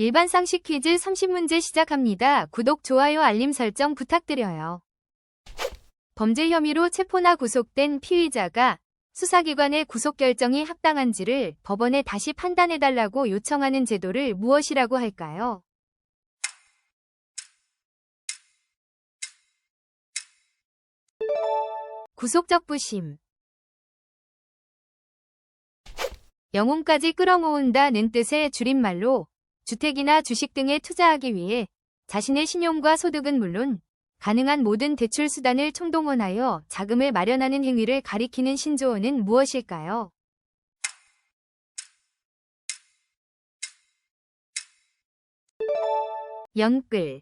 일반 상식 퀴즈 30문제 시작합니다. 구독, 좋아요, 알림 설정 부탁드려요. 범죄 혐의로 체포나 구속된 피의자가 수사기관의 구속 결정이 합당한지를 법원에 다시 판단해달라고 요청하는 제도를 무엇이라고 할까요? 구속적 부심 영혼까지 끌어모은다는 뜻의 줄임말로 주택이나 주식 등에 투자하기 위해 자신의 신용과 소득은 물론 가능한 모든 대출 수단을 총동원하여 자금을 마련하는 행위를 가리키는 신조어는 무엇일까요? 연끌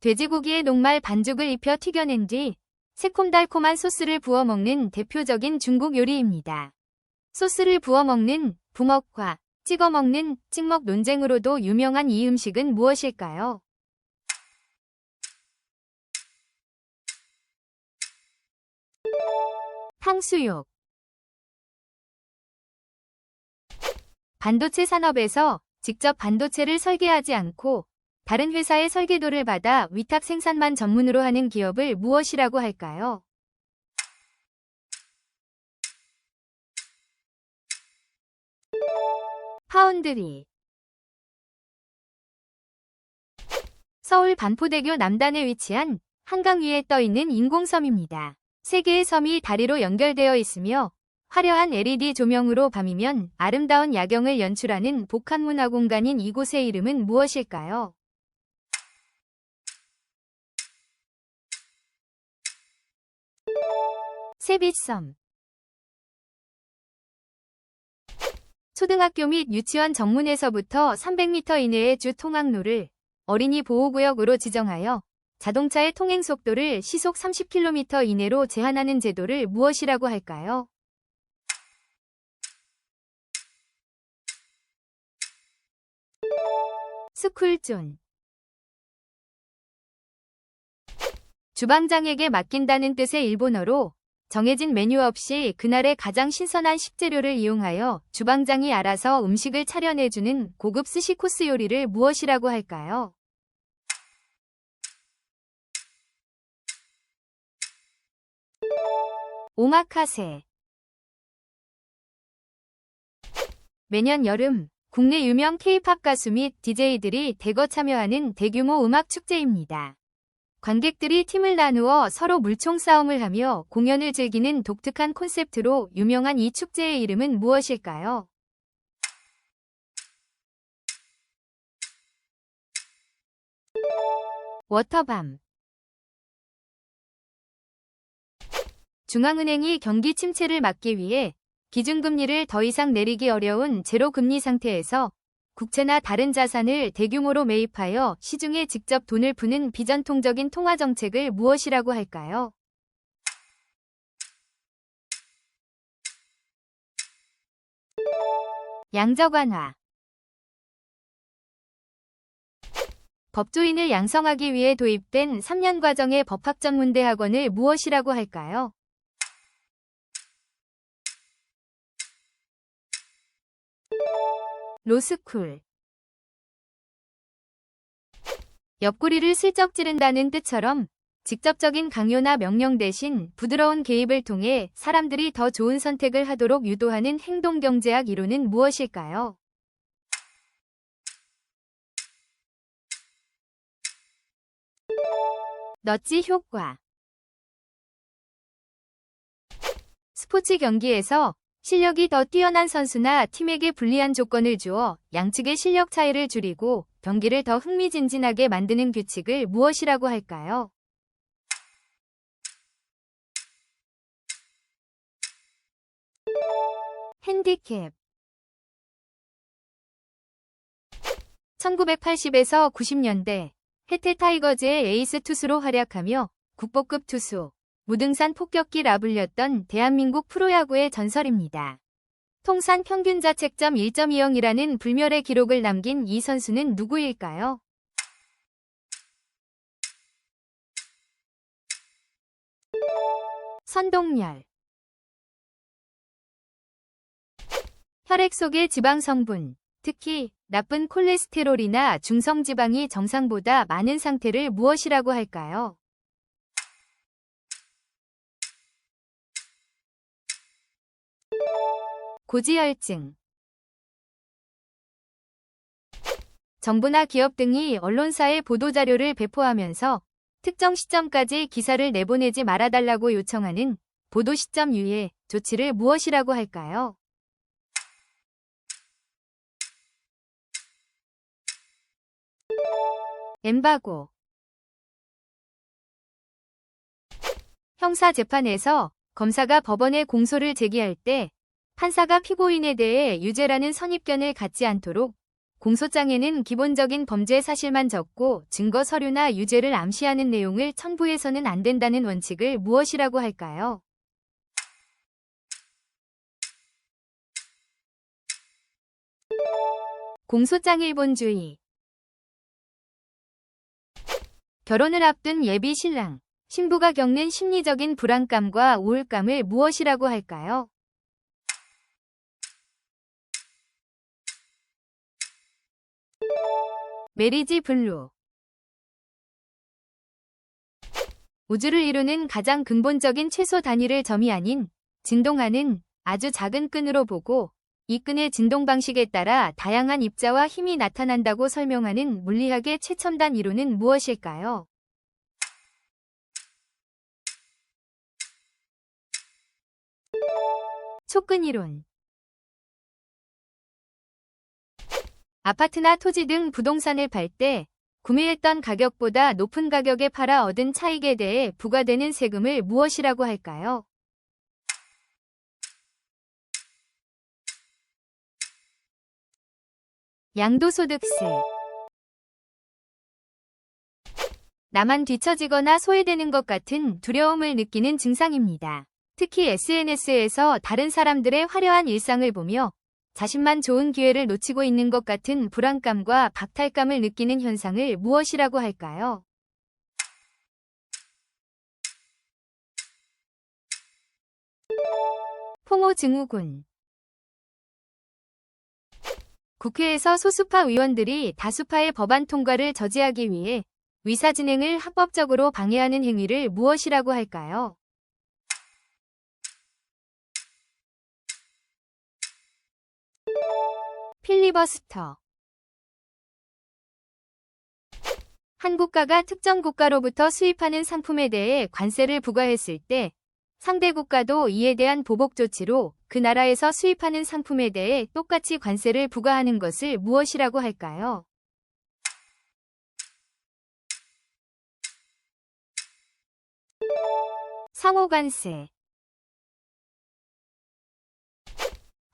돼지고기에 녹말 반죽을 입혀 튀겨낸 뒤 새콤달콤한 소스를 부어 먹는 대표적인 중국 요리입니다. 소스를 부어 먹는 부먹과 찍어 먹는 찍먹 논쟁으로도 유명한 이 음식은 무엇일까요? 탕수육 반도체 산업에서 직접 반도체를 설계하지 않고 다른 회사의 설계도를 받아 위탁 생산만 전문으로 하는 기업을 무엇이라고 할까요? 파운드리 서울 반포대교 남단에 위치한 한강 위에 떠 있는 인공섬입니다. 세 개의 섬이 다리로 연결되어 있으며 화려한 LED 조명으로 밤이면 아름다운 야경을 연출하는 복합문화 공간인 이곳의 이름은 무엇일까요? 세빛섬 초등학교 및 유치원 정문에서부터 300m 이내의 주 통학로를 어린이 보호구역으로 지정하여 자동차의 통행 속도를 시속 30km 이내로 제한하는 제도를 무엇이라고 할까요? 스쿨존 주방장에게 맡긴다는 뜻의 일본어로 정해진 메뉴 없이 그날의 가장 신선한 식재료를 이용하여 주방장이 알아서 음식을 차려내주는 고급 스시 코스 요리를 무엇이라고 할까요? 오마카세 매년 여름 국내 유명 K-팝 가수 및 DJ들이 대거 참여하는 대규모 음악 축제입니다. 관객들이 팀을 나누어 서로 물총 싸움을 하며 공연을 즐기는 독특한 콘셉트로 유명한 이 축제의 이름은 무엇일까요? 워터밤 중앙은행이 경기 침체를 막기 위해 기준금리를 더 이상 내리기 어려운 제로금리 상태에서 국채나 다른 자산을 대규모로 매입하여 시중에 직접 돈을 푸는 비전통적인 통화 정책을 무엇이라고 할까요? 양적 완화 법조인을 양성하기 위해 도입된 3년 과정의 법학 전문대 학원을 무엇이라고 할까요? 로스쿨 옆구리를 슬쩍 찌른다는 뜻처럼 직접적인 강요나 명령 대신 부드러운 개입을 통해 사람들이 더 좋은 선택을 하도록 유도하는 행동경제학 이론은 무엇일까요? 넛지 효과 스포츠 경기에서 실력이 더 뛰어난 선수나 팀에게 불리한 조건을 주어 양측의 실력 차이를 줄이고 경기를 더 흥미진진하게 만드는 규칙을 무엇이라고 할까요? 핸디캡 1980에서 90년대 해태 타이거즈의 에이스 투수로 활약하며 국보급 투수, 무등산 폭격기라 불렸던 대한민국 프로야구의 전설입니다. 통산 평균 자책점 1.20이라는 불멸의 기록을 남긴 이 선수는 누구일까요? 선동열 혈액 속의 지방 성분, 특히 나쁜 콜레스테롤이나 중성지방이 정상보다 많은 상태를 무엇이라고 할까요? 고지혈증 정부나 기업 등이 언론사에 보도자료를 배포하면서 특정 시점까지 기사를 내보내지 말아달라고 요청하는 보도 시점 유예 조치를 무엇이라고 할까요? 엠바고 형사 재판에서 검사가 법원에 공소를 제기할 때 판사가 피고인에 대해 유죄라는 선입견을 갖지 않도록 공소장에는 기본적인 범죄 사실만 적고 증거 서류나 유죄를 암시하는 내용을 첨부해서는 안 된다는 원칙을 무엇이라고 할까요? 공소장 일본주의 결혼을 앞둔 예비 신랑, 신부가 겪는 심리적인 불안감과 우울감을 무엇이라고 할까요? 메리지 블루 우주를 이루는 가장 근본적인 최소 단위를 점이 아닌 진동하는 아주 작은 끈으로 보고 이 끈의 진동 방식에 따라 다양한 입자와 힘이 나타난다고 설명하는 물리학의 최첨단 이론은 무엇일까요? 촉근 이론 아파트나 토지 등 부동산을 팔 때 구매했던 가격보다 높은 가격에 팔아 얻은 차익에 대해 부과되는 세금을 무엇이라고 할까요? 양도소득세 나만 뒤처지거나 소외되는 것 같은 두려움을 느끼는 증상입니다. 특히 SNS에서 다른 사람들의 화려한 일상을 보며 자신만 좋은 기회를 놓치고 있는 것 같은 불안감과 박탈감을 느끼는 현상을 무엇이라고 할까요? 풍호 증후군 국회에서 소수파 의원들이 다수파의 법안 통과를 저지하기 위해 위사 진행을 합법적으로 방해하는 행위를 무엇이라고 할까요? 필리버스터 한 국가가 특정 국가로부터 수입하는 상품에 대해 관세를 부과했을 때 상대 국가도 이에 대한 보복 조치로 그 나라에서 수입하는 상품에 대해 똑같이 관세를 부과하는 것을 무엇이라고 할까요? 상호관세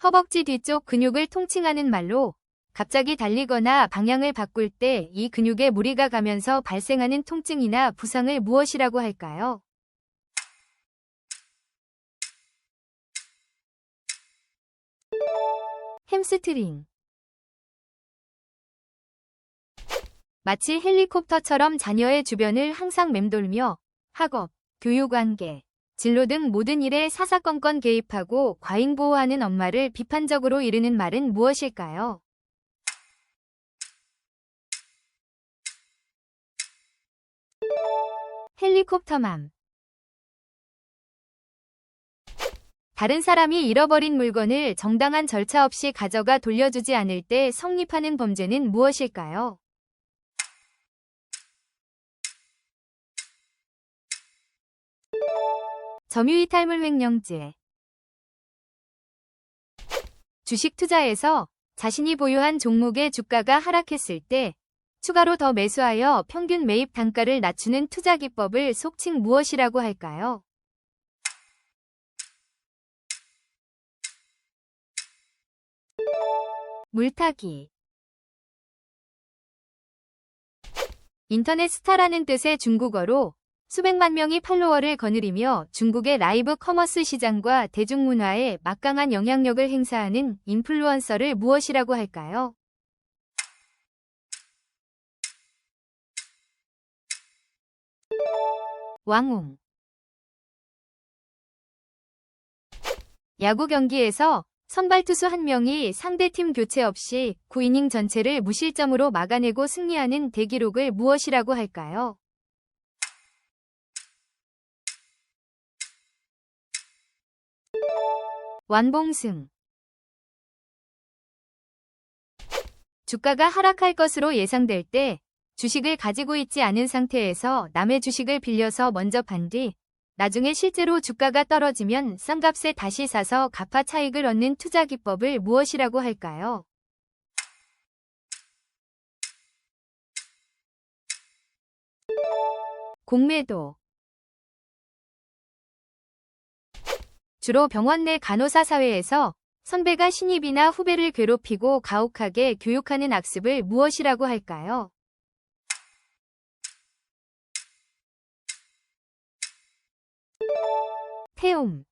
허벅지 뒤쪽 근육을 통칭하는 말로 갑자기 달리거나 방향을 바꿀 때 이 근육에 무리가 가면서 발생하는 통증이나 부상을 무엇이라고 할까요? 햄스트링 마치 헬리콥터처럼 자녀의 주변을 항상 맴돌며 학업, 교육관계, 진로 등 모든 일에 사사건건 개입하고 과잉보호하는 엄마를 비판적으로 이르는 말은 무엇일까요? 헬리콥터맘 다른 사람이 잃어버린 물건을 정당한 절차 없이 가져가 돌려주지 않을 때 성립하는 범죄는 무엇일까요? 점유이탈물 횡령죄 주식 투자에서 자신이 보유한 종목의 주가가 하락했을 때 추가로 더 매수하여 평균 매입 단가를 낮추는 투자 기법을 속칭 무엇이라고 할까요? 물타기 인터넷 스타라는 뜻의 중국어로 수백만 명이 팔로워를 거느리며 중국의 라이브 커머스 시장과 대중문화에 막강한 영향력을 행사하는 인플루언서를 무엇이라고 할까요? 왕웅 야구 경기에서 선발 투수 한 명이 상대팀 교체 없이 9이닝 전체를 무실점으로 막아내고 승리하는 대기록을 무엇이라고 할까요? 완봉승 주가가 하락할 것으로 예상될 때 주식을 가지고 있지 않은 상태에서 남의 주식을 빌려서 먼저 판 뒤 나중에 실제로 주가가 떨어지면 싼 값에 다시 사서 갚아 차익을 얻는 투자 기법을 무엇이라고 할까요? 공매도 주로 병원 내 간호사 사회에서 선배가 신입이나 후배를 괴롭히고 가혹하게 교육하는 악습을 무엇이라고 할까요? 태움